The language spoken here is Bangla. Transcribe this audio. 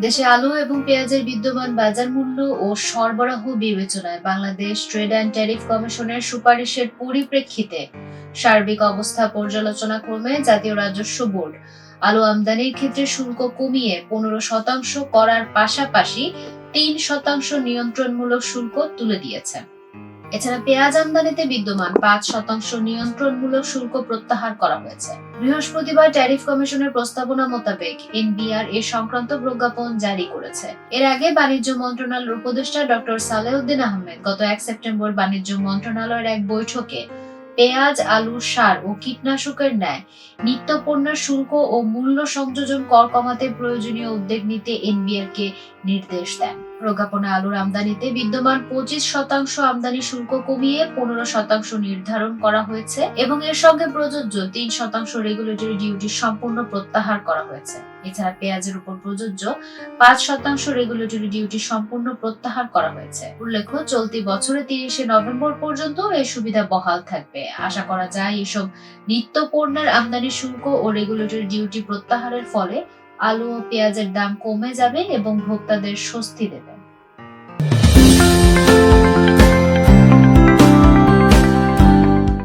দেশে আলু এবং পেঁয়াজের বিদ্যমান বাজার মূল্য ও সরবরাহ বিবেচনায় বাংলাদেশ ট্রেড অ্যান্ড ট্যারিফ কমিশনের সুপারিশের পরিপ্রেক্ষিতে সার্বিক অবস্থা পর্যালোচনা ক্রমে জাতীয় রাজস্ব বোর্ড আলু আমদানির ক্ষেত্রে শুল্ক কমিয়ে পনেরো শতাংশ করার পাশাপাশি তিন শতাংশ নিয়ন্ত্রণমূলক শুল্ক তুলে দিয়েছে। এছাড়া পেঁয়াজ আমদানিতে বিদ্যমান পাঁচ শতাংশ নিয়ন্ত্রণমূলক শুল্ক প্রত্যাহার করা হয়েছে। বৃহস্পতিবার ট্যারিফ কমিশনের প্রস্তাবনা মোতাবেক এনবিআর এ সংক্রান্ত প্রজ্ঞাপন জারি করেছে। এর আগে বাণিজ্য মন্ত্রণালয়ের উপদেষ্টা ডক্টর সালেউদ্দিন আহমেদ গত এক সেপ্টেম্বর বাণিজ্য মন্ত্রণালয়ের এক বৈঠকে পেঁয়াজ আলু সার ও কীটনাশকের ন্যায় নিত্য পণ্যের শুল্ক ও মূল্য সংযোজন কর কমাতে প্রয়োজনীয় উদ্যোগ নিতে এনবিআর কে নির্দেশ দেন। প্রজ্ঞাপনে আলুর আমদানিতে বিদ্যমান পঁচিশ শতাংশ আমদানি শুল্ক কমিয়ে পনেরো শতাংশ নির্ধারণ করা হয়েছে এবং এর সঙ্গে প্রযোজ্য তিন শতাংশ রেগুলেটরি ডিউটি সম্পূর্ণ প্রত্যাহার করা হয়েছে। এছাড়া পেঁয়াজের উপর প্রযোজ্য পাঁচ শতাংশ রেগুলেটরি ডিউটি সম্পূর্ণ প্রত্যাহার করা হয়েছে। উল্লেখ্য, চলতি বছরে তিরিশে নভেম্বর পর্যন্ত এই সুবিধা বহাল থাকবে। আশা করা যায় এসব নিত্য পণ্যের আমদানি শুল্ক ও রেগুলেটরি ডিউটি প্রত্যাহারের ফলে আলু ও পেঁয়াজের দাম কমে যাবে এবং ভোক্তাদের স্বস্তি দেবে।